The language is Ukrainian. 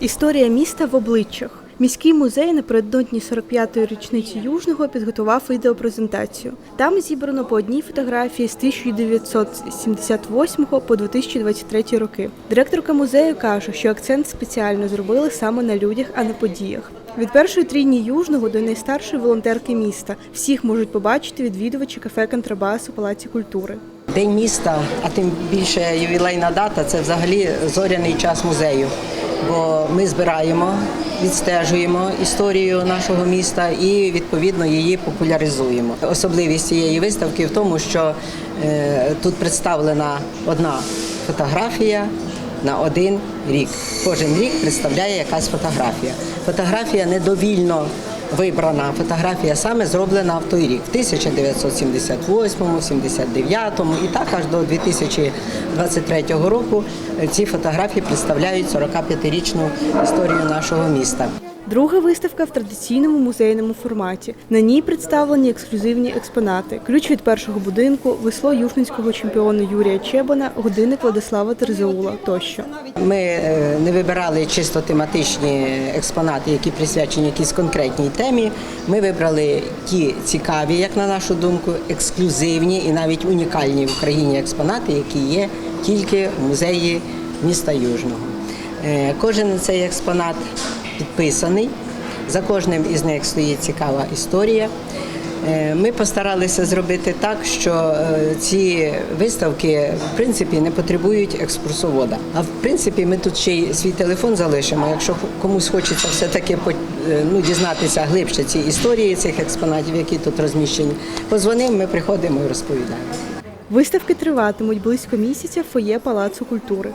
Історія міста в обличчях. Міський музей напередодні 45-ї річниці Южного підготував відеопрезентацію. Там зібрано по одній фотографії з 1978 по 2023 роки. Директорка музею каже, що акцент спеціально зробили саме на людях, а не подіях. Від першої трійні Южного до найстаршої волонтерки міста всіх можуть побачити відвідувачі кафе Контрабас у Палаці культури. День міста, а тим більше ювілейна дата це взагалі зоряний час музею. Бо ми збираємо, відстежуємо історію нашого міста і відповідно її популяризуємо. Особливість цієї виставки в тому, що е, тут представлена одна фотографія на один рік. Кожен рік представляє якась фотографія. Фотографія недовільно вибрана фотографія саме зроблена в той рік, в 1978, 79 і так аж до 2023 року ці фотографії представляють 45-річну історію нашого міста. Друга виставка в традиційному музейному форматі. На ній представлені ексклюзивні експонати: ключ від першого будинку, весло южненського чемпіона Юрія Чебана, годинник Владислава Терзеула тощо. Ми е, не вибирали чисто тематичні експонати, які присвячені якійсь конкретній темі. Ми вибрали ті цікаві, як на нашу думку, ексклюзивні і навіть унікальні в Україні експонати, які є тільки в музеї міста Южного. Е, Кожен цей експонат підписаний. За кожним із них стоїть цікава історія. Е, Ми постаралися зробити так, що е, ці виставки в принципі не потребують екскурсовода. А в принципі, ми тут ще й свій телефон залишимо. Якщо комусь хочеться все-таки по- е, ну, дізнатися глибше ці історії цих експонатів, які тут розміщені, позвонив, ми приходимо і розповідаємо. Виставки триватимуть близько місяця в фоє Палацу культури.